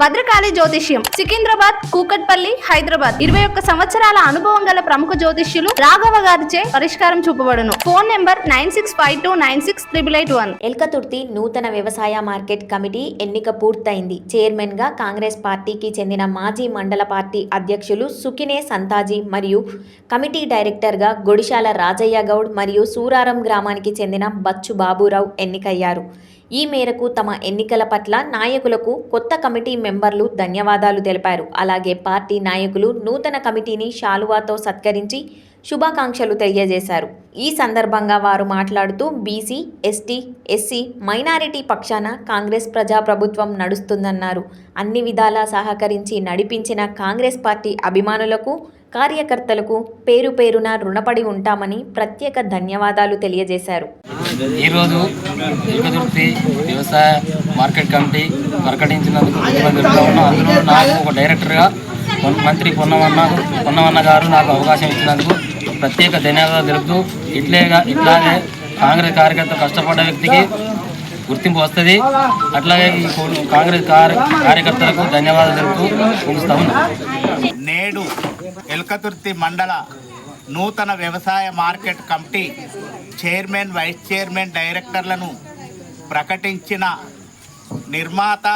భద్రకాళి జ్యోతిష్యం సికింద్రాబాద్ కూకట్పల్లి హైదరాబాద్. ఇరవై ఒక్క సంవత్సరాల అనుభవం గల ప్రముఖ జ్యోతిష్యులు రాఘవ గారిచే పరిష్కారం చూపబడును. Phone number nine six five two nine six triple eight one. Elkathurthi నూతన వ్యవసాయ మార్కెట్ కమిటీ ఎన్నిక పూర్తయింది. చైర్మన్గా కాంగ్రెస్ పార్టీకి చెందిన మాజీ మండల పార్టీ అధ్యక్షులు సుకినే సంతాజీ మరియు కమిటీ డైరెక్టర్గా గొడిశాల రాజయ్య గౌడ్ మరియు సూరారం గ్రామానికి చెందిన బచ్చు బాబురావు ఎన్నికయ్యారు. ఈ మేరకు తమ ఎన్నికల పట్ల నాయకులకు కొత్త కమిటీ మెంబర్లు ధన్యవాదాలు తెలిపారు. అలాగే పార్టీ నాయకులు నూతన కమిటీని శాలువాతో సత్కరించి శుభాకాంక్షలు తెలియజేశారు. ఈ సందర్భంగా వారు మాట్లాడుతూ బీసీ ఎస్టీ ఎస్సీ మైనారిటీ పక్షాన కాంగ్రెస్ ప్రజాప్రభుత్వం నడుస్తుందన్నారు. అన్ని విధాలా సహకరించి నడిపించిన కాంగ్రెస్ పార్టీ అభిమానులకు కార్యకర్తలకు పేరు పేరున రుణపడి ఉంటామని ప్రత్యేక ధన్యవాదాలు తెలియజేశారు. ఈరోజు వ్యవసాయ మార్కెట్ కమిటీ ప్రకటించినందుకు కృతజ్ఞతగా ఉన్నాం అందులో నాకు ఒక డైరెక్టర్గా మంత్రి పొన్నవన్న పొన్నవన్న గారు నాకు అవకాశం ఇచ్చినందుకు ప్రత్యేక ధన్యవాదాలు తెలుపుతూ ఇట్లేగా ఇట్లాగే కాంగ్రెస్ కార్యకర్త కష్టపడ్డ వ్యక్తికి గుర్తింపు వస్తుంది. అట్లాగే ఈ కాంగ్రెస్ కార్యకర్తలకు ధన్యవాదాలు తెలుపుతూ ముగిస్తా నేడు ఎల్కతుర్తి మండల నూతన వ్యవసాయ market committee chairman vice chairman డైరెక్టర్లను ప్రకటించిన నిర్మాత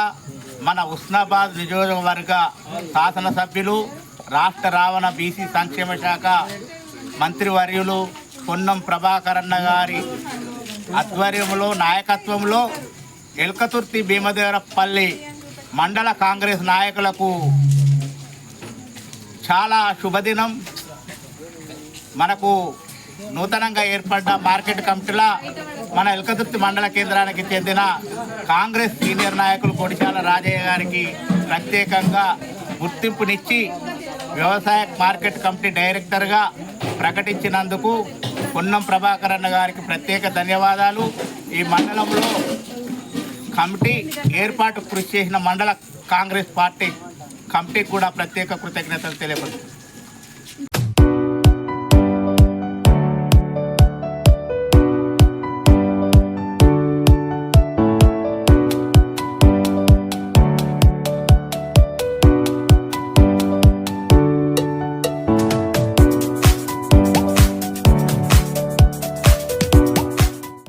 మన ఉస్నాబాద్ నియోజకవర్గ శాసనసభ్యులు రాష్ట్ర రావణ బీసీ సంక్షేమ శాఖ మంత్రివర్యులు పొన్నం ప్రభాకరన్న గారి ఆధ్వర్యంలో నాయకత్వంలో ఎల్కతుర్తి భీమదేవరపల్లి మండల కాంగ్రెస్ నాయకులకు చాలా శుభదినం. మనకు నూతనంగా ఏర్పడ్డ మార్కెట్ కమిటీల మన ఎల్కదుర్తి మండల కేంద్రానికి చెందిన కాంగ్రెస్ సీనియర్ నాయకులు కొడిశాల రాజయ్య గారికి ప్రత్యేకంగా గుర్తింపునిచ్చి వ్యవసాయ మార్కెట్ కమిటీ డైరెక్టర్గా ప్రకటించినందుకు పొన్నం ప్రభాకర్ అన్న గారికి ప్రత్యేక ధన్యవాదాలు. ఈ మండలంలో కమిటీ ఏర్పాటు కృషి చేసిన మండల కాంగ్రెస్ పార్టీ కమిటీకి కూడా ప్రత్యేక కృతజ్ఞతలు తెలియపరుస్తుంది